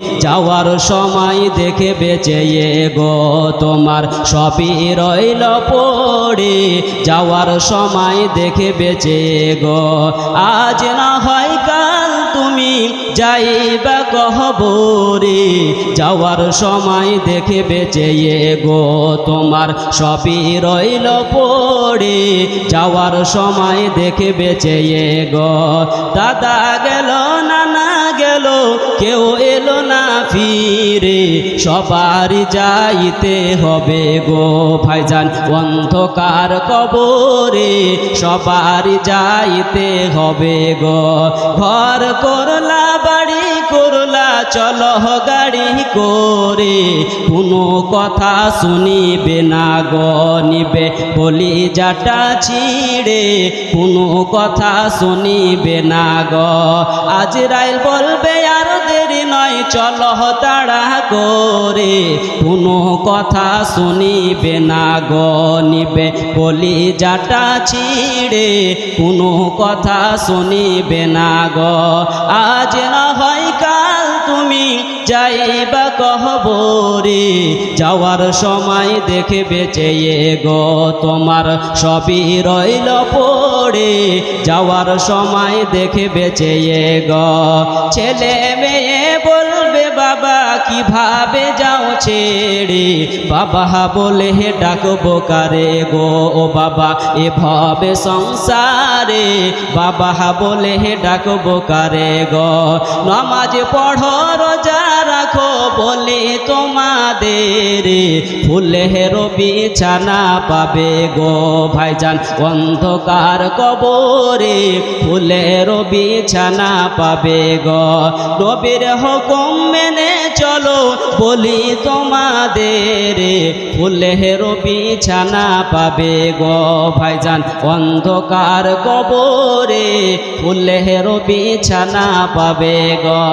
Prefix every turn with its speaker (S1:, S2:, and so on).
S1: যাওয়ার সময় দেখে বেঁচে গো তোমার সবই রইল পড়ে। যাওয়ার সময় দেখে বেঁচে গো আজ না হয় কাল তুমি যাইবা কহবরে যাওয়ার সময় দেখে বেঁচে গো তোমার সবই রইল পড়ে। যাওয়ার সময় দেখে বেঁচে গো দাদা গেল, নানা গেল, কেউ ফিরে সবার যাইতে হবে গো ভাইজান। অন্ধকার কবরে সবার যাইতে হবে গো। ঘর করলা, বাড়ি করলা, চলো গাড়ি করে। কোনো কথা শুনিবে না গো, নিবে বলি যাটা ছিড়ে। কোনো কথা শুনিবে না গো। আজ রাইল বলবে, আর দেরি নয় চলো তাড়া করে, কোনো কথা শুনিবে না গো, নিবে বলি যাটা ছিড়ে, কোনো কথা শুনিবে না গো। আজ না হয় কাল তুমি যাইবা কহবরে যাওয়ার সময় দেখে বেঁচে গো, তোমার সবই রইল পড়ে। যাওয়ার সময় দেখে বেঁচে গো, ছেলে মেয়ে বলবে বাবা কীভাবে যাও ছেড়ে? বাবা বলে, হে, ডাকবো কারে গো? ও বাবা, এভাবে সংসারে? বাবা বলে, হে, ডাকবো কারে গো? নমাজ পড়ো, রোজা রাখো তোমাদের ফুলের বিছানা পাবে গো ভাইজান। অন্ধকার কবরে ফুলের বিছানা পাবে গো। নবীর হুকুম মেনে চলো বলি তোমাদের ফুলের বিছানা পাবে গো ভাইজান। অন্ধকার কবরে ফুলের বিছানা পাবে গো।